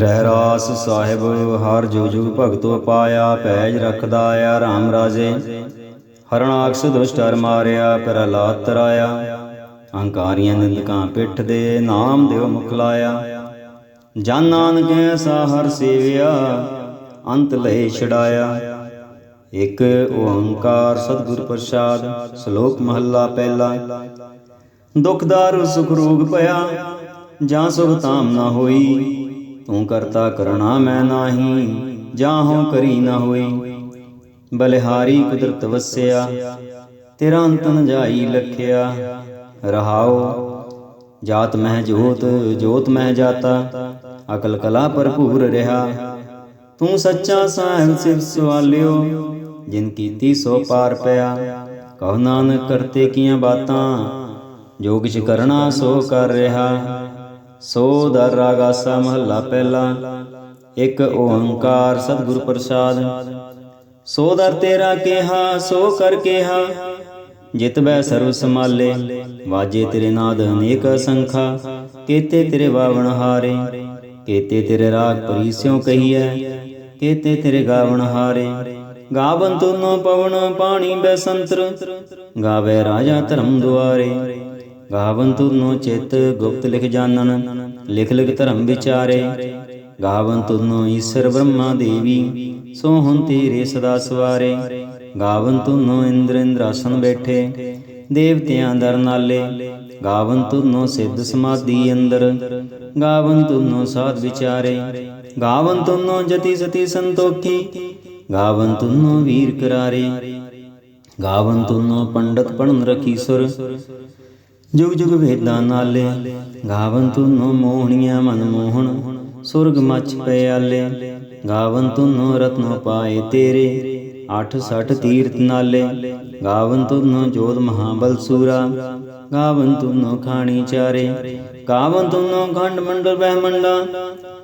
ਰਹਿ ਰਾਸ ਸਾਹਿਬ, ਹਰ ਜੋ ਜੁਗ ਭਗਤੋ ਪਾਇਆ, ਪੈਜ ਰਖਦਾ ਆ RAM ਰਾਜੇ। ਹਰਣਾਕਸ ਦੁਸ਼ਟ ਹਰ ਮਾਰਿਆ, ਪ੍ਰਹਲਾਦ ਤਰਾਇਆ। ਅਹੰਕਾਰੀਆਂ ਨਿੰਦਕਾਂ ਪਿੱਠ ਦੇ ਨਾਮ ਦਿਓ ਮੁਖ ਲਾਇਆ। ਜਨ ਨਾਨਕ ਐਸਾ ਹਰ ਸੇਵਿਆ, ਅੰਤ ਲਏ ਛਡਾਇਆ। ਇਕ ਓੰਕਾਰ ਸਤਿਗੁਰ ਪ੍ਰਸਾਦ, ਸ਼ਲੋਕ ਮਹੱਲਾ ਪਹਿਲਾ। ਦੁਖਦਾਰ ਸੁਖ ਰੋਗ ਭਇਆ, ਜਾਂ ਸੁਖ ਤਾਮ ਨਾ ਹੋਈ। ਤੂੰ ਕਰਤਾ ਕਰਣਾ ਮੈਂ ਨਾਹੀ ਜਾਂ ਕਰੀ ਨਾ ਹੋਈ। ਬਲਿਹਾਰੀ ਕੁਦਰਤ ਵਸਿਆ, ਤੇਰਾ ਅੰਤ ਨ ਜਾਈ ਲਖਿਆ। ਰਹਾਉ ਜਾਤ ਮਹਿ ਜੋਤ ਜੋਤ ਮਹਿ ਜਾਤਾ, ਅਕਲ ਕਲਾ ਭਰਪੂਰ ਰਿਹਾ। ਤੂੰ ਸੱਚਾ ਸਾਹਿਬ ਸਿਵ ਸਵਾਲਿਓ, ਜਿਨ ਕੀਤੀ ਸੋ ਪਾਰ ਪਿਆ। ਕਹੋ ਨਾਨਕ ਕਰਤੇ ਕੀਆਂ ਬਾਤਾਂ ਜੋ ਕਿਛ ਕਰਨਾ ਸੋ ਕਰ ਰਿਹਾ। ਸੋ ਦਰ ਰਾਗਾਸਾ ਮਹੱਲਾ ਪਹਿਲਾ, ਇੱਕ ਓੰਕਾਰ ਸਤਿਗੁਰ ਪ੍ਰਸਾਦ। ਸੋ ਦਰ ਤੇਰਾ ਕਿਹਾ, ਸੋ ਕਰ ਕਿਹਾ, ਜਿਤ ਬੈ ਸਰਬ ਸਮਾਲੇ ਵਾਜੇ ਤੇਰੇ ਨਾਦ ਅਨੇਕ ਸੰਖਾ ਕੇਤੇ ਤੇਰੇ ਬਾਵਣ ਹਾਰੇ, ਕੇਤੇ ਤੇਰੇ ਰਾਗ ਪਰੀਸਿਓ ਕਹੀਐ, ਕੇਤੇ ਤੇਰੇ ਗਾਵਣ ਹਾਰੇ। ਗਾਵਨ ਤੁਨੋ ਪਵਨ, ਪਾਣੀ ਬੈਸੰਤਰ ਗਾਵੇ ਰਾਜਾ ਧਰਮ ਦੁਆਰੇ। ਗਾਵਨ ਤੁਨੋ ਚਿਤ ਗੁਪਤ ਲਿਖ ਜਾਣਨ ਲਿਖ ਲਿਖ ਧਰਮ ਵਿਚਾਰੇ। ਗਾਵਨ ਤੁਨੋ ਈਸ਼ਰ ਬ੍ਰਹਮਾ ਦੇਵੀ, ਸੋ ਹੁਣ ਤੇਰੇ ਸਦਾ ਸਵਾਰੇ। ਗਾਵਨ ਤੁਨੋ ਇੰਦਰ ਇੰਦਰਾਸਨ ਬੈਠੇ, ਦੇਵਤਿਆਂ ਦਰ ਨਾਲੇ। ਗਾਵਨ ਤੁਨੋ ਸਿੱਧ ਸਮਾਧੀ ਅੰਦਰ, ਗਾਵਨ ਤੁਨੋ ਸਾਧ ਵਿਚਾਰੇ। ਗਾਵਨ ਤੁਨੋ ਜਤੀ ਸਤੀ ਸੰਤੋਖੀ, ਗਾਵਨ ਤੁਨੋ ਵੀਰ ਕਰਾਰੇ। ਗਾਵਨ ਤੁਨੋ ਪੰਡਤ ਪੜਨ ਰਖੀ ਸੁਰ ਜੁਗ ਜੁਗ ਵੇਦਾਂ ਨਾਲੇ, ਗਾਵਨ ਤੁਨੋ ਮੋਹਣੀਆਂ ਮਨ ਮੋਹਣ, ਸੁਰਗ ਮਚ ਪਿਆਲੇ ਗਾਵਨ ਤੁਨੋ ਰਤਨੋ ਪਾਏ ਤੇਰੇ 860 ਤੀਰਥ ਨਾਲੇ, ਗਾਵਨ ਤੁਨੋ ਜੋਤ ਮਹਾਬਲ ਸੂਰਾ, ਗਾਵਨ ਤੁਨੋ ਖਾਣੀ ਚਾਰੇ, ਗਾਵਨ ਤੁਨੋ ਖੰਡ ਮੰਡਲ ਬਹਿਮੰਡਾ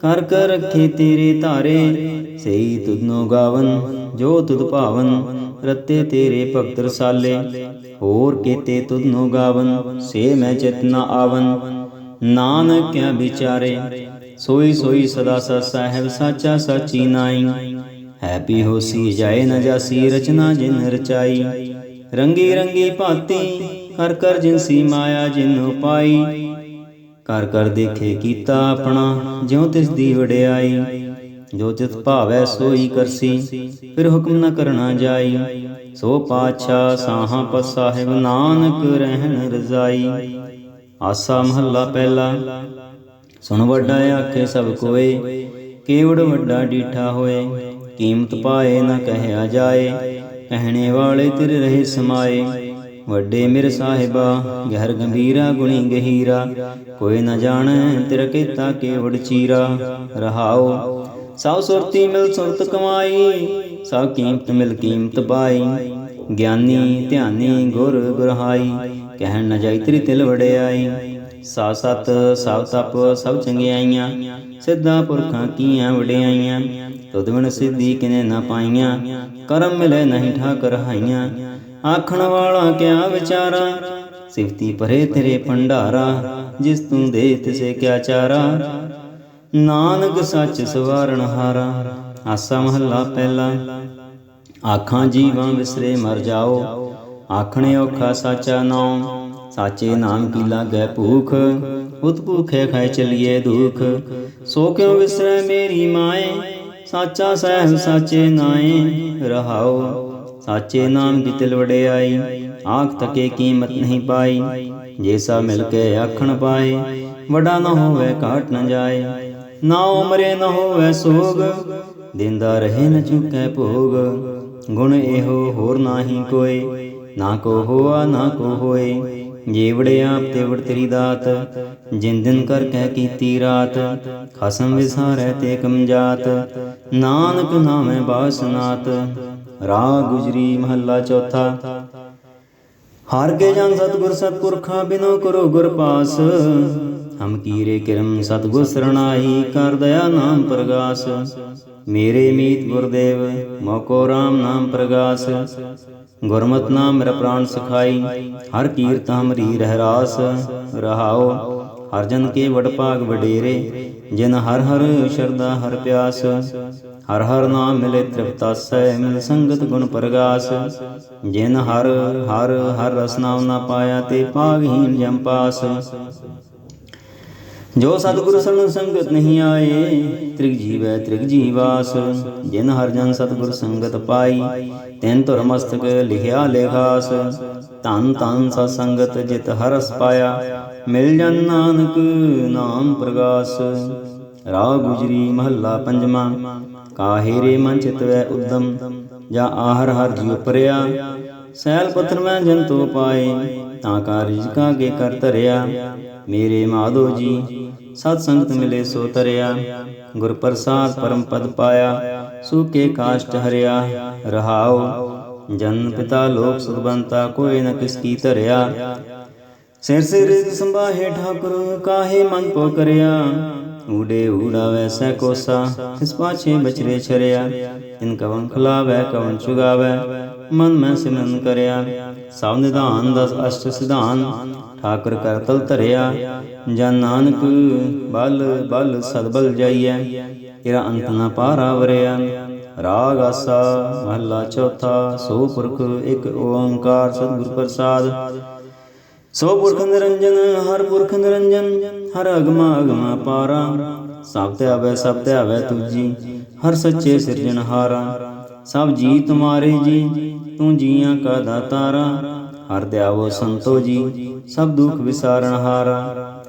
ਕਰ ਕਰ ਰੱਖੇ ਤੇਰੇ ਧਾਰੇ ਸਈ ਤੁਧਨੋ ਗਾਵਨ, ਜੋ ਤੁਧ ਭਾਵਨ, ਰਤੇ ਤੇਰੇ ਭਗਤ ਰਸਾਲੇ। ਹੋਰ ਕੀਤੇ ਤੁਧਨੋ ਗਾਵਨ, ਸੇ ਮੈਂ ਚਿਤਨਾ ਆਵਨ। ਨਾਨਕ ਕਿਆ ਵਿਚਾਰੇ, ਸੋਈ ਸੋਈ ਸਦਾ ਸਤ ਸਾਹਿਬ ਸਾਚਾ ਸਾਚੀ ਨਾਈ। ਹੈਪੀ ਹੋਸੀ ਜਾਏ ਨ ਜਾਸੀ ਰਚਨਾ ਜਿਨ ਰਚਾਈ। ਰੰਗੀ ਰੰਗੀ ਭਾਤੀ, ਕਰ ਕਰ ਜਿਨਸੀ ਮਾਇਆ ਜਿਨ ਪਾਈ ਕਰ ਕਰ ਦੇਖੇ ਕੀਤਾ ਆਪਣਾ, ਜਿਉ ਤਿਸ ਦੀ ਵਡਿਆਈ। ਜੋ ਜਿਤ ਭਾਵੈ ਸੋਈ ਕਰਸੀ, ਫਿਰ ਹੁਕਮ ਨਾ ਕਰਨਾ ਜਾਈ। ਸੋ ਪਾਛਾ ਸਾਹਾਂ ਪਤ ਸਾਹਿਬ ਨਾਨਕ ਰਹਿਣ ਰਜ਼ਾਈ। ਆਸਾ ਮਹੱਲਾ ਪਹਿਲਾ। ਸੁਣ ਵੱਡਾ ਆਖੇ ਸਭ ਕੋਏ, ਕੇਵੜ ਵੱਡਾ ਡੀਠਾ ਹੋਏ। ਕੀਮਤ ਪਾਏ ਨਾ ਕਹਿਆ ਜਾਏ, ਕਹਿਣੇ ਵਾਲੇ ਤੇਰੇ ਰਹੇ ਸਮਾਏ। ਵੱਡੇ ਮੇਰੇ ਸਾਹਿਬਾ, ਗਹਿਰ ਗੰਭੀਰਾ ਗੁਣੀ ਗਹੀਰਾ। ਕੋਈ ਨਾ ਜਾਣੈ ਤੇਰਾ ਕੀਤਾ ਕੇਵੜ ਚੀਰਾ। ਰਹਾਓ ਸਭ ਸੁਰਤੀ ਮਿਲ ਸੁਰਤ ਕਮਾਈ ਸਭ ਕੀਮਤ ਮਿਲ ਕੀਮਤ ਪਾਈ। ਗਿਆਨੀ ਧਿਆਨੀ ਗੁਰ ਗੁਰਹਾਈ, ਕਹਿਣ ਨ ਜਾਈ ਤੇਰੀ ਤਿਲ ਵੜਿਆਈ ਸਾ ਸਤ ਸਭ ਤਪ ਸਭ ਚੰਗਿਆਈਆਂ, ਸਿੱਧਾ ਪੁਰਖਾਂ ਕੀਆਂ ਵਡਿਆਈਆਂ। ਤੁਧ ਬਿਨ ਸਿੱਧੀ ਕਿਨੇ ਨਾ ਪਾਈਆਂ, ਕਰਮ ਮਿਲੇ ਨਹੀਂ ਠਾਕ ਹਾਈਆਂ। ਆਖਣ ਵਾਲਾ ਕਿਆ ਵਿਚਾਰਾ, ਸਿਫਤੀ ਪਰੇ ਤੇਰੇ ਭੰਡਾਰਾ, ਜਿਸ ਤੂੰ ਦੇ ਤਿਸੇ ਕਿਆ ਚਾਰਾ। ਨਾਨਕ ਸੱਚ ਸਵਾਰਣ ਹਾਰਾ, ਆਸਾ ਮਹੱਲਾ ਪਹਿਲਾ। ਆਖਾਂ ਜੀਵਾਂ ਵਿਸਰੇ ਮਰ ਜਾਓ, ਆਖਣੇ ਔਖਾ ਸਾਚਾ ਨਾਮ ਸਾਚੇ ਨਾਮ ਕੀ ਲਾਗੈ ਭੂਖ, ਉਤ ਭੂਖੇ ਖਾਏ ਚਲੀਏ ਦੁਖ। ਸੋ ਕਿਉ ਵਿਸਰੈ ਮੇਰੀ ਮਾਏ, ਸਾਚਾ ਸਹਿਬ ਸਾਚੇ ਨਾਏ। ਰਹਾਉ ਸਾਚੇ ਨਾਮ ਦੀ ਤਿਲ ਵਡਿਆਈ, ਆਖ ਤਕੇ ਕੀਮਤ ਨਹੀਂ ਪਾਈ। ਜੇਸਾ ਮਿਲ ਕੇ ਆਖਣ ਪਾਏ, ਵਡਾ ਨਾ ਹੋਵੇ ਘਾਟ ਨਾ ਜਾਏ। ਨਾ ਉਮਰੇ ਨਾ ਹੋਵੇ ਸੋਗ, ਦਿੰਦਾ ਰਹੇ ਨ ਚੁਕੈ ਭੋਗ। ਗੁਣ ਇਹੋ ਹੋਰ ਨਾਹੀ ਕੋਈ, ਨਾ ਕੋ ਹੋਆ, ਨਾ ਕੋ ਹੋਏ। ਜੀਵੜੇ ਆਪ ਤੇ ਵੜ ਦਾਤ, ਜਿਨ ਦਿਨ ਕਰ ਕਹਿ ਕੀਤੀ ਰਾਤ। ਖਸਮ ਵਿਸਾਰੈ ਤੇ ਕਮਜਾਤ ਨਾਨਕ ਨਾਮੈ ਬਾਸਨਾਤ। ਰਾਗ ਗੁਜਰੀ ਮਹੱਲਾ ਚੌਥਾ। ਹਰ ਕੇ ਜਨ ਸਤਗੁਰ ਸਤਪੁਰਖਾ ਬਿਨੋ ਕਰੋ ਗੁਰ ਪਾਸ। ਹਮ ਕੀਰੇ ਕਿਰਮ ਸਤਗੁਰ ਸਰਣਾਈ ਕਰ ਦਇਆ ਨਾਮ ਪ੍ਰਗਾਸ। ਮੇਰੇ ਮੀਤ ਗੁਰਦੇਵ, ਮੋਕੋ ਰਾਮ ਨਾਮ ਪ੍ਰਗਾਸ। ਗੁਰਮਤ ਨਾਮ ਮੇਰਾ ਪ੍ਰਾਨ ਸਖਾਈ, ਹਰ ਕੀਰਤ ਹਮਰੀ ਰਹਿ ਰਹਾਓ, ਹਰ ਜਨ ਕੇ ਵਡ ਭਾਗ ਵਡੇਰੇ, ਜਿਨ ਹਰ ਹਰ ਸ਼ਰਦਾ ਹਰ ਪਿਆਸ। ਹਰ ਹਰ ਨਾਮ ਮਿਲੇ ਤ੍ਰਿਪਤਾਸੈ ਮਿਲ ਸੰਗਤ ਗੁਣ ਪ੍ਰਗਾਸ। ਜਿਨ ਹਰ ਹਰ ਹਰ ਰਸ ਨਾਮ ਨਾ ਪਾਇਆ, ਤੇ ਪਾਗਹੀਨ ਜਮਪਾਸ ਜੋ ਸਤਿਗੁਰ ਸਰਨ ਸੰਗਤ ਨਹੀਂ ਆਏ, ਤ੍ਰਿਗ ਜੀਵੈ ਤ੍ਰਿਗ ਜੀਵਾਸ, ਜਿਨ ਹਰ ਜਨ ਸਤਿਗੁਰ ਸੰਗਤ ਪਾਈ, ਤੈਨ ਧੁਰ ਮਸਤਕ ਲਿਖਿਆ ਲੇਖਾਸ, ਧੰਨ ਧੰਨ ਸਤ ਸੰਗਤ ਜਿਤ ਹਰਸ ਪਾਇਆ, ਮਿਲ ਜਨ ਨਾਨਕ ਨਾਮ ਪ੍ਰਗਾਸ। ਰਾਗ ਗੁਜਰੀ ਮਹੱਲਾ ਪੰਜਵਾਂ ਕਾਹੇ ਰੇ ਮਨ ਚਿਤਵੈ ਉਦਮ, ਜਾਂ ਆਹਰ ਹਰ ਜੀ ਉਪਰਿਆ ਸੈਲ ਪੱਥਰ ਮੈਂ ਤੋ ਪਾਏ, ਤਾਂ ਕਾ ਰਿਜਕਾ ਕੇ ਕਰ ਧਰਿਆ। ਮੇਰੇ ਮਾਧੋ ਜੀ ਸਤ ਸੰਗਤ ਮਿਲੇ ਸੋ ਤਰਿਆ, ਗੁਰ ਪ੍ਰਸਾਦ ਪਰਮ ਪਦ ਪਾਇਆ ਸੂਕੇ ਕਾਸ਼ਟ ਹਰਿਆ, ਰਹਾਉ, ਜਨ ਪਿਤਾ ਲੋਕ ਸੁਖਬੰਤਾ ਕੋਈ ਨ ਕਿਸ ਕੀ ਧਰਿਆ। ਸਿਰ ਸਿਰ ਸੰਭਾਹੇ ਠਾਕੁਰ, ਕਾਹੇ ਮਨ ਪੋ ਕਰਿਆ। ਊੜੇ ਊੜਾਵੇ ਸੈ ਕੋਸਾ, ਇਸ ਪਾਛੇ ਬਚਰੇ ਛਰਿਆ। ਤਿਨ ਕਵਨ ਖਲਾਵੇ ਕਵਨ ਚੁਗਾਵੇ, ਮਨ ਮੈਂ ਸਿਮਰਨ ਕਰਿਆ। ਸਭ ਨਿਧਾਨ ਦਸ ਅਸ਼ਟ ਸਿਧਾਨ, ਠਾਕੁਰ ਕਰ ਧਰਿਆ। ਜਨ ਨਾਨਕ ਬਲ ਬਲ ਸਦਬਲ ਜਾਈਐ, ਤੇਰਾ ਅੰਤ ਨਾ ਪਾਰਾ ਵਰਿਆ। ਰਾਗ ਆਸਾ, ਮਹੱਲਾ ਚੌਥਾ, ਸੋ ਪੁਰਖ ਇੱਕ ਓੰਕਾਰ ਸਤਿਗੁਰ ਪ੍ਰਸਾਦ। ਸੋ ਪੁਰਖ ਨਿਰੰਜਨ, ਹਰ ਪੁਰਖ ਨਿਰੰਜਨ, ਹਰ ਅਗਮਾ ਅਗਮਾ ਪਾਰਾ। ਸਭ ਤੇ ਆਵੇ, ਸਭ ਤੇ ਆਵੇ ਤੁਜੀ, ਹਰ ਸੱਚੇ ਸਿਰਜਣਹਾਰਾ ਸਭ ਜੀ ਤੁਮਾਰੇ ਜੀ, ਤੂੰ ਜੀਆਂ ਕਾ ਦਾਤਾਰਾ। ਹਰ ਦਿਆਵੋ ਸੰਤੋ ਜੀ, ਸਭ ਦੁਖ ਵਿਸਾਰਨ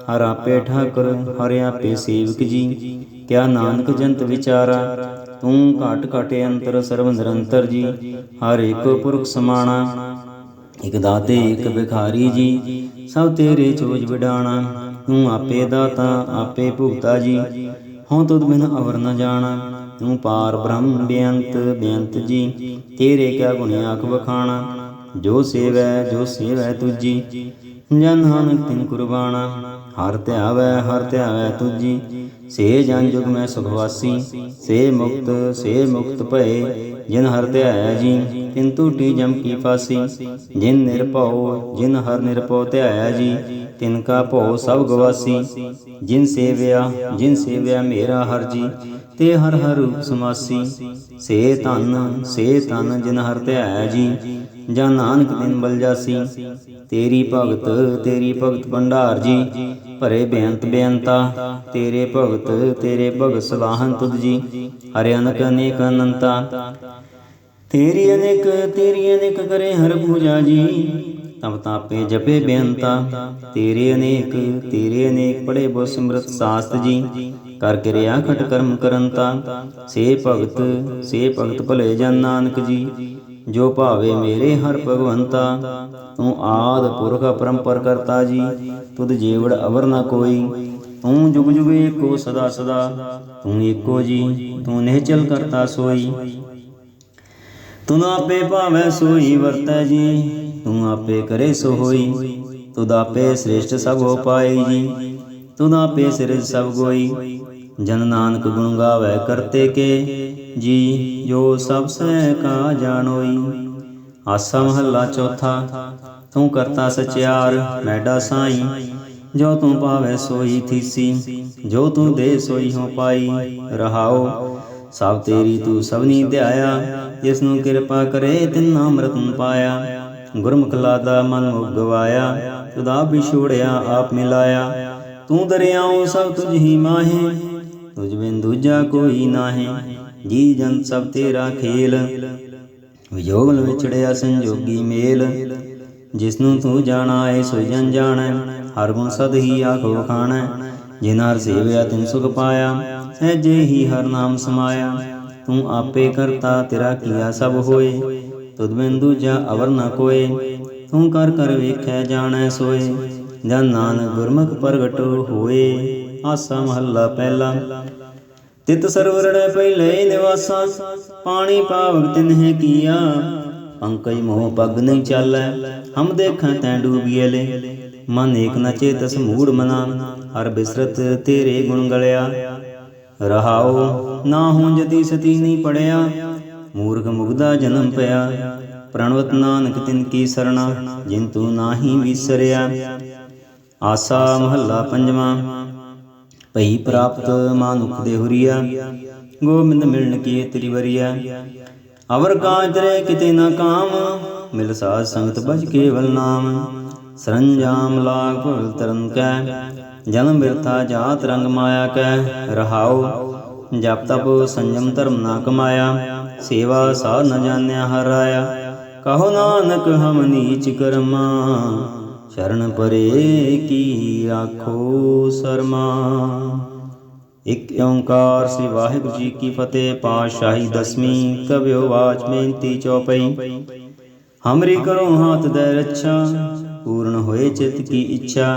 ਹਾਰਾ ਹਰ ਆਪੇ ਠਾਕੁਰ, ਹਰ ਆਪੇ ਸੇਵਕ ਜੀ। ਕਿਆ ਨਾਨਕ ਜੰਤ ਵਿਚਾਰਾ, ਤੂੰ ਘਟ ਘਟ ਅੰਤਰ, ਸਰਬ ਨਿਰੰਤਰ ਜੀ। ਹਰ ਇੱਕ ਪੁਰਖ ਸਮਾਣਾ, ਇਕ ਦਾਤੇ, ਇਕ ਭਿਖਾਰੀ ਜੀ। ਸਭ ਤੇਰੇ ਚੋਜ ਵਿਡਾਣਾ, ਤੂੰ ਆਪੇ ਦਾਤਾ, ਆਪੇ ਭੁਗਤਾ ਜੀ। ਹਉ ਤੁਧ ਬਿਨ ਅਵਰ ਨ ਜਾਣਾ, ਤੂੰ ਪਾਰ ਬ੍ਰਹਮ ਬੇਅੰਤ ਬੇਅੰਤ ਜੀ। ਤੇਰੇ ਕਿਆ ਗੁਣ ਆਖ ਵਖਾਣਾ, ਜੋ ਸੇਵੈ ਜੋ ਸੇਵੈ ਤੁਜੀ ਜਨ ਨਾਨਕ ਤਿਨ ਕੁਰਬਾਨਾ ਹਰ ਧਿਆਵੈ ਹਰ ਧਿਆਵੈ ਤੁਜੀ ਸੇ ਜਨ ਜੁਗ ਮੈਂ ਸੁਖਵਾਸੀ ਸੇ ਮੁਕਤ ਸੇ ਮੁਕਤ ਭਏ, ਜਿਨ ਹਰ ਧਿਆਇਆ ਜੀ, ਤਿਨ ਟੂਟੀ ਜਮ ਕੀ ਪਾਸੀ ਜਿਨ ਨਿਰਭਉ ਜਿਨ ਹਰ ਨਿਰਭਉ ਧਿਆਇਆ ਜੀ, ਤਿਨ ਕਾ ਭਉ ਸਭ ਗਵਾਸੀ। ਜਿਨ ਸੇਵਿਆ ਜਿਨ ਸੇਵਿਆ ਮੇਰਾ ਹਰ ਜੀ ਤੇ ਹਰ ਹਰ ਸਮਾਸੀ ਸੇ ਧਨ ਸੇ ਧਨ ਜਿਨ ਹਰ ਧਿਆਇਆ ਜੀ, ਜਾਂ ਨਾਨਕ ਦਿਨ ਬਲ ਜਾਸੀ। ਤੇਰੀ ਭਗਤ ਤੇਰੀ ਭਗਤ ਭੰਡਾਰ ਜੀ, ਭਰੇ ਬੇਅੰਤ ਬੇਅੰਤਾ। ਤੇਰੇ ਭਗਤ ਤੇਰੇ ਭਗਤ ਸਲਾਹਨ ਤੁਧ ਜੀ, ਹਰਿ ਅਨਕ, ਅਨੇਕ ਅਨੰਤਾ। ਤੇਰੀ ਅਨੇਕ ਤੇਰੀ ਅਨੇਕ ਕਰੇ ਹਰ ਪੂਜਾ ਜੀ, ਤਬ ਤਾਪੇ ਜਪੇ ਬੇਅੰਤਾ। ਤੇਰੇ ਅਨੇਕ ਤੇਰੇ ਅਨੇਕ ਪੜੇ ਬੋ ਸਿਮਰਤ ਸਾਸਤ ਜੀ ਕਰ ਕਿਰਿਆ ਖਟ ਕਰਮ ਕਰੰਤਾ। ਸੇ ਭਗਤ ਸੇ ਭਗਤ ਭਲੇ ਜਨ ਨਾਨਕ ਜੀ, ਜੋ ਭਾਵੇ ਮੇਰੇ ਹਰ ਭਗਵੰਤਾ। ਤੂੰ ਆਦ ਪੁਰਖ ਪਰੰਪਰ ਕਰਤਾ ਜੀ, ਤੁਧ ਜੀਵੜ ਅਵਰ ਨਾ ਕੋਈ। ਤੂੰ ਜੁਗ ਜੁਗ ਏਕੋ ਸਦਾ ਸਦਾ, ਤੂੰ ਏਕੋ ਜੀ, ਤੂੰ ਨਿਹਚਲ ਕਰਤਾ ਸੋਈ। ਤੂੰ ਆਪੇ ਭਾਵੇਂ ਸੋਈ ਵਰਤੈ ਜੀ, ਤੂੰ ਆਪੇ ਕਰੇ ਸੋ ਹੋਈ। ਤੁਧ ਆਪੇ ਸ੍ਰੇਸ਼ਟ ਸਭ ਹੋ ਪਾਈ ਜੀ, ਤੂੰ ਆਪੇ ਸਿਰਜ ਸਭ ਗੋਈ। ਜਨ ਨਾਨਕ ਗੁਣ ਗਾਵੇ ਕਰਤੇ ਕੇ, ਜੀ ਜੋ ਸਭ ਸਹਿ ਕਾ ਜਾਣੋਈ। ਆਸਾ ਮਹੱਲਾ ਚੌਥਾ, ਤੂੰ ਕਰਤਾ ਸਚਿਆਰ, ਮੈਡਾ ਸਾਈ। ਜੋ ਤੂੰ ਪਾਵੇ ਸੋਈ ਥੀਸੀ, ਜੋ ਤੂੰ ਦੇ ਸੋਈ ਹੋ ਪਾਈ। ਰਹਾਓ, ਸਭ ਤੇਰੀ ਤੂੰ ਸਭਨੀ ਧਿਆਇਆ ਜਿਸ ਨੂੰ ਕਿਰਪਾ ਕਰੇ ਤਿੰਨਾ ਨਾਮ ਪਾਇਆ। ਗੁਰਮੁਖ ਲਾਦਾ ਮਨ ਮੁਗਵਾਇਆ ਤੁਦਾ ਵਿਛੋੜਿਆ ਆਪ ਮਿਲਾਇਆ। ਤੂੰ ਦਰਿਆਉ ਸਭ ਤੁਝ ਹੀ ਮਾਹੇ ਤੁਝ ਬਿਨ ਦੂਜਾ ਕੋਈ ਨਾਹੀ ਜੀ ਜਨ ਸਭ ਤੇਰਾ ਖੇਲ। ਵਿਜੋਗ ਵਿਛੜਿਆ ਸੰਜੋਗੀ ਮੇਲ। ਜਿਸ ਨੂੰ ਤੂੰ ਜਾਣਾ ਏ ਸੋ ਜਨ ਜਾਣੈ, ਹਰ ਗੁਣ ਸਦ ਹੀ ਆਖੋ ਖਾਣੈ। ਜਿਨ ਹਰ ਸੇਵਿਆ ਤਿਨ ਸੁਖ ਪਾਇਆ ਸਹਿਜੇ ਹੀ ਹਰ ਨਾਮ ਸਮਾਇਆ। ਤੂੰ ਆਪੇ ਕਰਤਾ, ਤੇਰਾ ਕੀਆ ਸਭ ਹੋਏ। ਤੁਧ ਬਿਨ ਦੂਜਾ ਅਵਰ ਨ ਕੋਏ। ਤੂੰ ਕਰ ਕਰ ਵੇਖੈ, ਜਾਣੈ, ਸੋਏ। ਜਨ ਨਾਨਕ ਗੁਰਮੁਖ ਪ੍ਰਗਟ ਹੋਏ। ਆਸਾ ਮਹੱਲਾ ਪਹਿਲਾ। ਤਿਤ ਸਰਵਰੜੈ ਪਹਿਲੇ ਨਿਵਾਸਾ, ਪਾਣੀ ਪਾਵਕ ਤਿਨਹਿ ਕੀਆ। ਪੰਕਜ ਮੋਹ ਪਗ ਨਹੀਂ ਚਾਲੈ, ਹਮ ਦੇਖਾਂ ਤੈਂ ਡੂਬੀਏ ਲੈ ਮਨ ਏਕ ਨ ਚੇਤਸ ਮੂੜ ਮਨਾ, ਹਰ ਬਿਸਰਤ ਤੇਰੇ ਗੁਣ ਗਲਿਆ। ਰਹਾਉ, ਨਾ ਹੋਂ ਜਤੀ ਸਤੀ ਨਹੀਂ ਪੜਿਆ। ਮੂਰਖ ਮੁਗਦਾ ਜਨਮ ਪਿਆ। ਪ੍ਰਣਵਤ ਨਾਨਕ ਤਿਨ ਕੀ ਸਰਣਾ, ਜਿਨ ਤੂੰ ਨਾਹੀ ਵਿਸਰਿਆ। ਆਸਾ ਮਹੱਲਾ ਪੰਜਵਾਂ। ਭਈ ਪ੍ਰਾਪਤ ਮਾਨੁਖ ਦੇ ਹੁਰੀਆ, ਗੋਬਿੰਦ ਮਿਲਣ ਕੀ ਤੇਰੀ ਵਰੀਆ। ਅਵਰ ਕਾਜ ਤੇਰੇ ਕਿਤੇ ਨਾ ਕਾਮ, ਮਿਲ ਸਾਧ ਸੰਗਤ ਬਜ ਕੇਵਲ ਨਾਮ। ਸਰੰਜਾਮ ਲਾਗ ਭਵ ਤਰਨ ਕੈ, ਜਨਮ ਬਿਰਥਾ ਜਾਤ ਰੰਗ ਮਾਇਆ ਕੈ। ਰਹਾਉ, ਜਪ ਤਪ ਸੰਜਮ ਧਰਮ ਨਾ ਕਮਾਇਆ, ਸੇਵਾ ਸਾਧ ਨ ਜਾਣਿਆ ਹਰਾਇਆ ਕਹੋ ਨਾਨਕ ਹਮ ਨੀਚ ਕਰਮਾ। ਚਰਨ ਪਰੇ ਕੀ ਰਾਖੋ ਸਰਮਾ? ਇਕ ਓੰਕਾਰ ਸ੍ਰੀ ਵਾਹਿਗੁਰੂ ਜੀ ਕੀ ਫਤਿਹ, ਪਾਤਸ਼ਾਹੀ ਦਸਵੀਂ ਕਬਿਓ ਵਾਚ ਬੇਨਤੀ ਚੌਪਈ। ਹਮਰੀ ਕਰੋ ਹਾਥ ਦੇ ਰੱਛਾ, ਪੂਰਨ ਹੋਏ ਚਿਤ ਕੀ ਇੱਛਾ।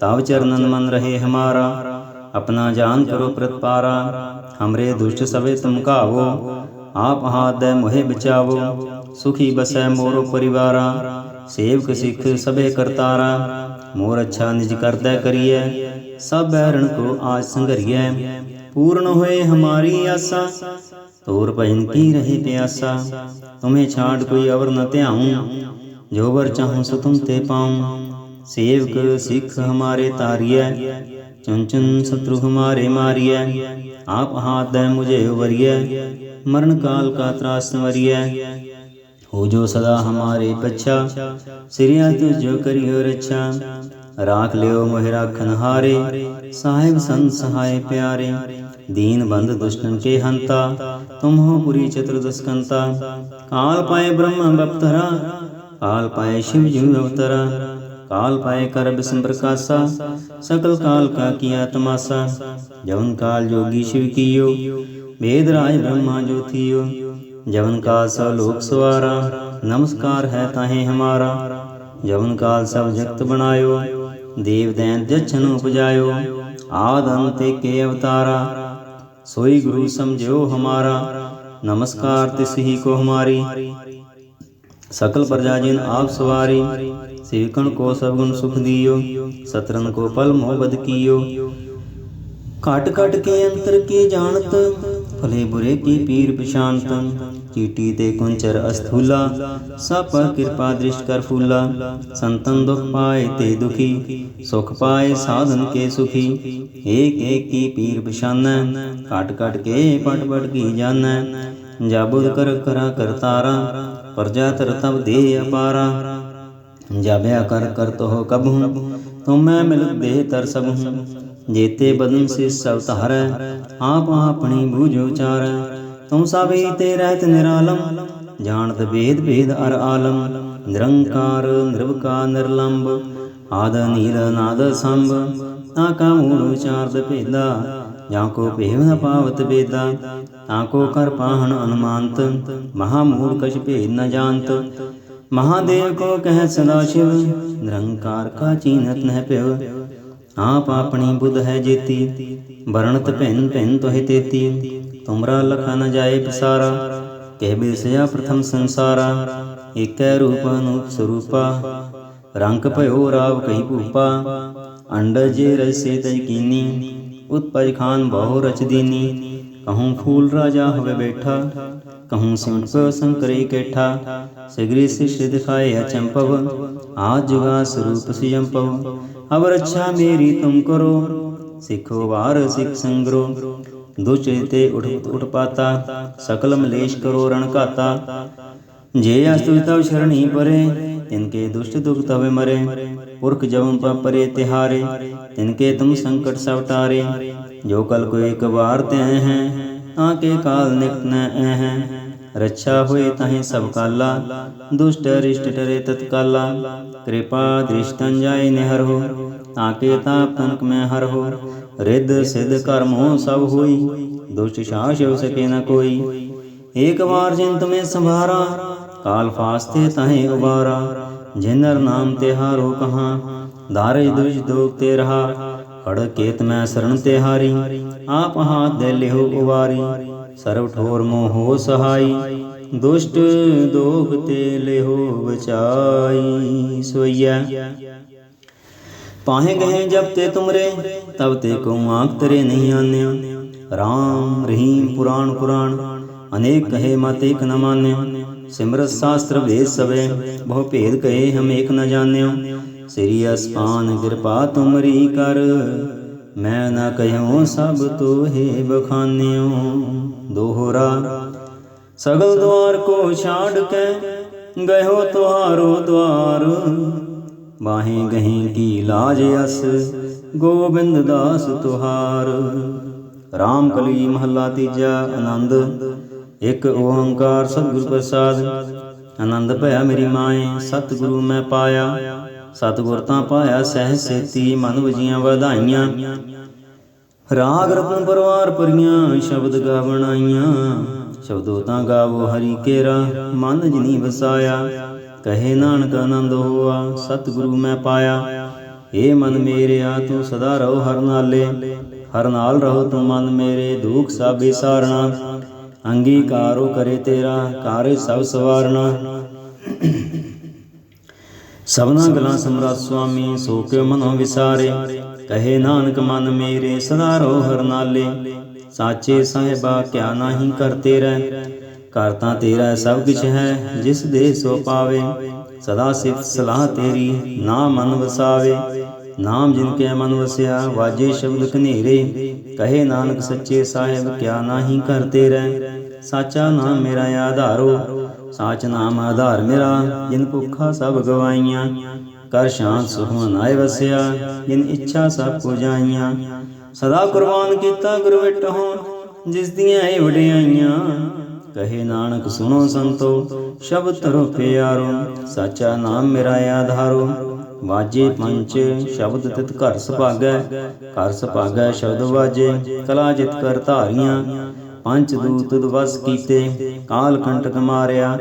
ਤਵ ਚਰਨਨ ਮਨ ਰਹੇ ਹਮਾਰਾ, ਆਪਣਾ ਜਾਨ ਕਰੋ ਪ੍ਰਤਪਾਰਾ। ਹਮਰੇ ਦੁਸ਼ਟ ਸਵੇ ਤੁਮ ਕਾਵੋ ਆਪ ਹਾਥ ਦੇ ਮੋਹਿ ਬਚਾਵੋ। ਸੁਖੀ ਬਸੈ ਮੋਰੋ ਪਰਿਵਾਰਾ। ਸੇਵਕ ਸਿੱਖ ਸਭੇ ਕਰਤਾਰਾ ਮੋਰ ਅੱਛਾ ਨਿਜ ਕਰਦਾ ਕਰੀਐ ਸਭ ਬੈਰਣ ਕੋ ਆਜ ਸੰਘਰੀਐ। ਪੂਰਨ ਹੋਏ ਹਮਾਰੀ ਆਸਾ ਤੋਰ ਭਜਨ ਕੀ ਰਹੀ ਪਿਆਸਾ। ਤੁਮੇ ਛਾੜ ਕੋਈ ਅਵਰ ਨ ਧਿਆਉ ਜੋ ਵਰ ਚਾਹੂੰ ਸੋ ਤੁਮ ਤੇ ਪਾਉ। ਸੇਵਕ ਸਿੱਖ ਹਮਾਰੇ ਤਾਰੀਐ ਚੁਨ ਚੁਨ ਸਤਰੂ ਹਮਾਰੇ ਮਾਰੀਐ। ਆਪ ਹਾਥ ਮੁਝੇ ਵਰੀਐ ਮਰਨ ਕਾਲ ਕਾ ਤਰਾਸ ਵਰੀਐ। हो जो सदा हमारे पच्छा सिरिया तू जो करियो रक्षा राख लियो मोहि राखन हारे साहिब संत सहाय प्यारे दीन बंद दुष्टन के हंता तुम हो पुरी चतुर्दस्कंता काल पाए ब्रह्म बप्तरा काल पाए शिव जीव अवतरा काल पाए कर बिस्म प्रकाशा सकल काल का किया तमाशा जवन काल जोगी शिव कियो वेद राज ब्रह्मा जो थियो ਜਵਨ ਕਾਲ ਸਭ ਲੋਕ ਸਵਾਰਾ, ਨਮਸਕਾਰ ਹੈ ਤਾਹੇ ਹਮਾਰਾ। ਜਵਨ ਕਾਲ ਸਭ ਜਗਤ ਬਣਾਇਓ, ਦੇਵ ਦੈਨ ਜਛਨ ਉਪਜਾਇਓ, ਆਦ ਅੰਤੇ ਕੇ ਅਵਤਾਰਾ। ਸੋਈ ਗੁਰੂ ਸਮਝਿਓ ਹਮਾਰਾ, ਨਮਸਕਾਰ ਤਿਸ ਹੀ ਕੋ ਹਮਾਰੀ। ਸਕਲ ਪ੍ਰਜਾ ਜਿਨ ਆਪ ਸਵਾਰੀ, ਸੇਵਕਨ ਕੋ ਸਭ ਗੁਣ ਸੁਖ ਦਿਓ ਸਤਰਨ ਕੋ ਪਲ ਮੋਹ ਬਦ ਕੀਓ। ਘਟ ਘਟ ਕੇ ਅੰਤਰ ਕੀ ਜਾਣਤ ਭਲੇ ਬੁਰੇ ਕੀ ਪੀਰ ਪਛਾਨਤ ਕੀਟੀ ਤੇ ਕੁੰਚਰ ਅਸਥੂਲਾ ਸਭ ਕਿਰਪਾ ਦ੍ਰਿਸ਼ ਕਰ ਫੂਲਾ। ਸੰਤਨ ਦੁਖ ਪਾਏ ਤੇ ਦੁਖੀ, ਸੁਖ ਪਾਏ ਸਾਧਨ ਕੇ ਸੁਖੀ। ਏਕ ਏਕ ਕੀ ਪੀਰ ਪਛਾਨੈ, ਘਟ ਘਟ ਕੇ ਪਟ ਪਟ ਕੀ ਜਾਣੈ ਜਾਬੁਦ ਕਰ ਕਰਾ ਕਰਤਾਰਾ ਪਰਜਾ ਤਰ ਤਬ ਦੇ ਅਪਾਰਾ। ਜਾਬਿਆ ਕਰ ਕਰ ਤੋ ਕਬਹੁ, ਤੁਮੈ ਮਿਲ ਦੇ ਤਰ ਸਬਹੁ ਜੇਤੇ ਬਦਨ ਸੇ ਸਭ ਤਹਰੈ ਆਪ ਆਪਣੀ ਬੂਝ ਉਚਾਰੈ। ਤੁਮ ਸਭੇ ਤੇ ਰਹਿਤ ਨਿਰਾਲਮ ਜਾਣਤ ਭੇਦ ਭੇਦ ਅਰ ਆਲਮ ਨਿਰੰਕਾਰ ਨਿਰਵਕਾ ਨਿਰਲੰਭ ਆਦ, ਨੀਲ, ਨਾਦ, ਸੰਭ, ਤਾ ਕਾ ਮੂਲ ਉਚਾਰਦ ਭੇਦਾ, ਜਾਂ ਕੋ ਭੇਵ ਨ ਪਾਵਤ ਬੇਦਾ ਤਾਂ ਕੋ ਕਰ ਪਾਹਣ ਅਨੁਮਾਨਤ, ਮਹਾ ਮੂਲ ਕਛ ਭੇਦ ਨ ਜਾਣਤ। ਮਹਾਦੇਵ ਕੋ ਕਹਿ ਸਦਾ ਸ਼ਿਵ, ਨਿਰੰਕਾਰ ਕਾ ਚੀਨਤ ਨਹਿ ਪਿਓ ਆਪ ਆਪਣੀ ਬੁੱਧ ਹੈ ਜੇਤੀ, ਵਰਣਤ ਭਿੰਨ ਭਿੰਨ ਤੋਹਿ ਤੇਤੀ, ਤੁਮਰਾ ਲਖਾ ਨ ਜਾਏ ਪਸਾਰਾ, ਕਹਿ ਬਿਸਿਆ ਪ੍ਰਥਮ ਸੰਸਾਰਾ, ਏਕੈ ਰੂਪ ਅਨੂਪ ਸਰੂਪਾ, ਰੰਗ ਭਇਓ ਰਾਵ ਕਹੀ ਭੂਪਾ ਅੰਡ ਅੰਡਜ ਰਸੇ ਤਜਕੀਨੀ ਉਤਪਜ ਖਾਨ ਬਹੁ ਰਚਦੀਨੀ ਕਹੂੰ ਫੂਲ ਰਾਜਾ ਹੋਵੇ ਬੈਠਾ कहूँ सिमट पे संकरे कैठा। सिगरी से दिखाए अचंपव आज जुगा स्वरूप सिजंपव अब रक्षा मेरी तुम करो, सिखो वार सिख संग्रो। दुष्ट उठ उठ पाता, सकल मलेश करो रण काता। जे अस्तु तव शरणी परे, तिनके दुष्ट दुख तवे मरे। पुरख जवन पर परे तिहारे, तिनके तुम संकट सब जो कल को एक बार ते हैं ਤਾਂ ਕੇ ਕਾਲ ਨਿਕਟਨੈ ਐਹੈ ਰੱਛਾ ਹੋਏ ਤਾਹੀਂ ਸਭ ਕਾਲਾ, ਦੁਸ਼ਟ ਰਿਸ਼ਟ ਟਰੇ ਤਤਕਾਲਾ। ਕਿਰਪਾ ਦ੍ਰਿਸ਼ਟੰ ਜਾਏ ਨਿਹਰ ਹੋ, ਤਾਂ ਕੇ ਤਾਪ ਤਨਕ ਮੈਂ ਹਰ ਹੋ। ਰਿੱਧ ਸਿੱਧ ਕਰਮੋ ਸਭ ਹੋਈ, ਦੁਸ਼ਟ ਸ਼ਾਸ਼ਵ ਸਕੇ ਨ ਕੋਈ। ਏਕ ਵਾਰ ਜਿਨ ਤੁਮੇ ਸੰਭਾਰਾ, ਕਾਲ ਫਾਸਤੇ ਤਾਹੀਂ ਉਬਾਰਾ। ਜਿਨਰ ਨਾਮ ਤੇ ਹਾਰੋ ਕਹਾ, ਧਾਰੇ ਦੁਜ ਦੋਖ ਤੇ ਰਹਾ। ਪੜ ਕੇਤ ਮੈਂ ਸਰਣ ਤਿਹਾਰੀ, ਆਪ ਹਾਥ ਦੇ ਲਿਹੁ ਉਵਾਰੀ। ਸਰਬ ਠੋਰ ਮੋਹ ਸਹਾਈ, ਦੁਸ਼ਟ ਦੋਖ ਤੇ ਲਿਹੁ ਬਚਾਈ। ਸੋਈਐ। ਪਾਹੇ ਗਏ ਜਬ ਤੇ ਤੁਮਰੇ, ਤਬ ਤੇ ਕੋ ਆਂਖ ਤਰੇ ਨਹੀਂ ਆਨਿਓ ਰਾਮ, ਰਹੀਮ, ਪੁਰਾਣ ਪੁਰਾਣ, ਅਨੇਕ ਕਹੇ ਮਤ ਇਕ ਨ ਮਾਨਿਓ ਸਿਮਰਤ ਸ਼ਾਸਤਰ ਵੇਦ ਸਵੇ ਬਹੁ ਭੇਦ ਕਹੇ ਹਮ ਇਕ ਨ ਜਾਣਿਓ। ਸ੍ਰੀ ਅਸਪਾਨ, ਕਿਰਪਾ ਤੁਮਰੀ ਕਰ। ਮੈਂ ਨਾ ਕਹਿਉ ਸਭ ਤੋਹੇ ਬਖਾਨਿਓ। ਦੋਹਰਾ, ਸਗਲ ਦਵਾਰ ਕੋ ਛਾੜ ਕੇ ਗਇਓ ਤੁਹਾਰੋ ਦਵਾਰ। ਬਾਹੇ ਗਹੀਂ ਕੀ ਲਾਜ ਅਸ, ਗੋਬਿੰਦ ਦਾਸ ਤੁਹਾਰ। ਰਾਮ ਕਲੀ ਮਹੱਲਾ ਤੀਜਾ ਆਨੰਦ, ਇੱਕ ਓੰਕਾਰ ਸਤਿਗੁਰ ਪ੍ਰਸਾਦ। ਆਨੰਦ ਭਇਆ ਮੇਰੀ ਮਾਏ, ਸਤਿਗੁਰੂ ਮੈਂ ਪਾਇਆ। ਸਤਿਗੁਰ ਤਾਂ ਪਾਇਆ ਸਹਿ ਸੇਤੀ, ਮਨ ਵਜੀਆਂ ਵਧਾਈਆਂ। ਰਾਗ ਰਤਨ ਪਰਵਾਰ ਪਰੀਆਂ ਸ਼ਬਦ ਗਾਵਣ ਸ਼ਬਦੋ ਤਾਂ ਗਾਵੋ ਹਰੀ ਕੇਰਾ, ਮਨ ਜਿਨੀ ਵਸਾਇਆ। ਕਹੇ ਨਾਨਕ ਆਨੰਦ ਹੋਆ, ਸਤਿਗੁਰੂ ਮੈਂ ਪਾਇਆ। ਏ ਮਨ ਮੇਰਿਆ, ਤੂੰ ਸਦਾ ਰਹੋ ਹਰ ਨਾਲੇ। ਹਰ ਨਾਲ ਰਹੋ ਤੂੰ ਮਨ ਮੇਰੇ, ਦੁਖ ਸਭ ਵਿਸਾਰਣਾ ਅੰਗੀਕਾਰੋ ਕਰੇ ਤੇਰਾ ਕਾਰੇ ਸਭ ਸਵਾਰਣਾ ਸਭਨਾ ਗਲਾਂ ਸਮਰਾਟ ਸੁਆਮੀ, ਸੋ ਕਿਉ ਮਨੋ ਵਿਸਾਰੇ? ਕਹੇ ਨਾਨਕ, ਮਨ ਮੇਰੇ ਸਦਾ ਰੋ ਹਰ ਸਾਚੇ ਸਾਹਿਬਾ, ਕਿਆ ਨਾਹੀ ਕਰਤੇ ਰਹਿ ਕਰਤਾ ਤੇਰਾ ਸਭ ਕੁਛ ਹੈ, ਜਿਸ ਦੇ ਸੋ ਪਾਵੇ। ਸਦਾ ਸਿਫਤ ਸਲਾਹ ਤੇਰੀ, ਨਾ ਮਨ ਵਸਾਵੇ। ਨਾਮ ਜਿਨ ਕੇ ਮਨ ਵਸਿਆ, ਵਾਜੇ ਸ਼ਬਦ ਕਨੇਰੇ ਕਹੇ ਨਾਨਕ, ਸੱਚੇ ਸਾਹਿਬ, ਕਿਆ ਨਾਹੀ ਕਰਤੇ ਰਹਿ ਸਾਚਾ ਨਾਮ ਮੇਰਾ ਆਧਾਰੋ। ਸਾਚ ਨਾਮ ਆਧਾਰ ਮੇਰਾ, ਜਿਨ ਭੁੱਖਾ ਸਭ ਗਵਾਈਆਂ। ਕਰ ਸ਼ਾਂਤ ਸੁਖਮਨ ਆਏ ਵਸਿਆ, ਜਿਨ ਇੱਛਾ ਸਭ ਕੋ ਜਾਈਆਂ। ਸਦਾ ਕੁਰਬਾਨ ਕੀਤਾ ਗੁਰ ਵਿਟਹੁ, ਜਿਸ ਦੀਆਂ ਇਹ ਵਡਿਆਈਆਂ। ਕਹੇ ਨਾਨਕ ਸੁਣੋ ਸੰਤੋ, ਸ਼ਬਦ ਤਰੋ ਪਿਆਰੋ, ਸਾਚਾ ਨਾਮ ਮੇਰਾ ਆਧਾਰੋ। ਵਾਜੇ ਪੰਚ, ਸ਼ਬਦ ਤਿਤ ਘਰ ਸੁਭਾਗੈ ਘਰ ਸੁਭਾਗੈ ਸ਼ਬਦ ਵਾਜੇ, ਕਲਾ ਜਿਤ ਕਰ ਧਾਰੀਆਂ। ਪੰਚ ਦੂਤ ਦਵਸ ਕੀਤੇ, ਕਾਲ ਕੰਟਕ ਮਾਰਿਆ,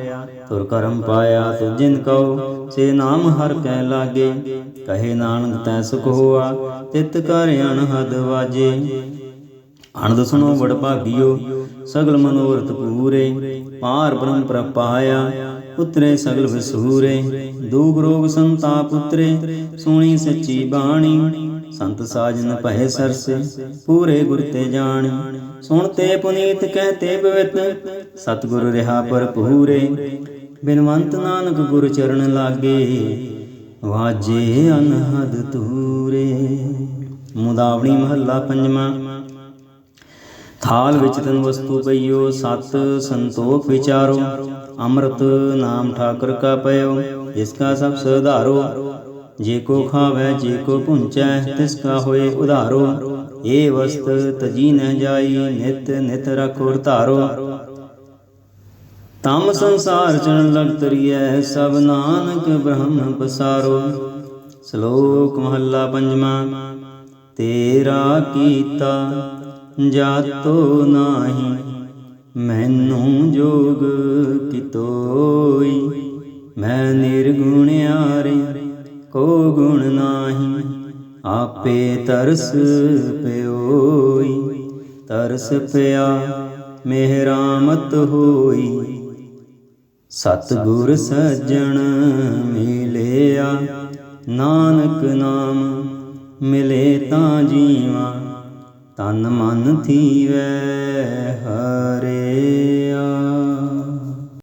ਤੁਰ ਕਰਮ ਪਾਇਆ ਤੁਜਿਨ ਕਉ, ਸੇ ਨਾਮ ਹਰ ਕੈ ਲਾਗੇ, ਕਹੇ ਨਾਨਕ ਤੈ ਸੁਖ ਹੋਆ, ਤਿਤ ਕਰ ਅਨਹਦ ਵਾਜੇ। ਅਨੰਦ ਸੁਣੋ ਬੜ ਭਾਗਿਓ, ਸਗਲ ਮਨੋਰਥ ਪੂਰੇ ਪਾਰ ਬ੍ਰਹਮ ਪ੍ਰਪਾਇਆ, ਉਤਰੇ ਸਗਲ ਵਿਸੂਰੇ, ਦੁਖ ਰੋਗ ਸੰਤਾਪ ਉਤਰੇ, ਸੁਣੀ ਸੱਚੀ ਬਾਣੀ ਸੰਤ ਸਾਜਨ ਭਏ ਸਰਸੇ, ਪੂਰੇ ਗੁਰ ਤੇ ਜਾਣੀ। ਸੁਣਤੇ ਪੁਨੀਤ ਕਹਤੇ ਪਵਿੱਤ ਸਤਿਗੁਰ ਰਹਾ ਪਰ ਪੂਰੇ ਬਿਨਵੰਤ ਨਾਨਕ ਗੁਰ ਚਰਨ ਲਾਗੇ, ਵਾਜੇ ਅਨਹਦ ਤੂਰੇ ਮੁਦਾਵਣੀ ਮਹੱਲਾ ਪੰਜਵਾਂ। ਥਾਲ ਵਿੱਚ ਤਨ ਵਸਤੂ ਪਈਓ, ਸਤ ਸੰਤੋਖ ਵਿਚਾਰੋ। ਅੰਮ੍ਰਿਤ ਨਾਮ ਠਾਕੁਰ ਕਾ ਪਇਓ, ਜਿਸ ਕਾ ਸਭ ਸੁਧਾਰੋ। ਜੇ ਕੋ ਖਾਵੇ, ਜੇ ਕੋ ਪੁੰਚੈ ਤਿਸ ਕਾ ਹੋਏ ਉਧਾਰੋ। ਏ ਵਸਤ ਤਜੀ ਨ ਜਾਈ, ਨਿਤ ਨਿਤ ਰਖੋਰ ਧਾਰੋ। ਤਮ ਸੰਸਾਰ ਚਣ ਲਗ ਤਰੀਐ, ਸਭ ਨਾਨਕ ਬ੍ਰਹਮ ਪਸਾਰੋ। ਸ਼ਲੋਕ ਮਹੱਲਾ ਪੰਜਵਾਂ, ਤੇਰਾ ਕੀਤਾ ਜਾਤੋ ਨਾਹੀ, ਮੈਨੂੰ ਜੋਗ ਕਿਤੋਈ। ਮੈਂ ਨਿਰਗੁਣਿਆਰੇ ਕੋ ਗੁਣ ਨਾਹੀ, ਆਪੇ ਤਰਸ ਪਿਓਈ। ਤਰਸ ਪਿਆ, ਮਿਹਰਾਮਤ ਹੋਈ। ਸਤਿਗੁਰ ਸੱਜਣ ਮਿਲਿਆ, ਨਾਨਕ ਨਾਮ ਮਿਲੇ ਤਾਂ ਜੀਵਾਂ। ਤਨ ਮਨ ਥੀਵੈ ਹਰੇ।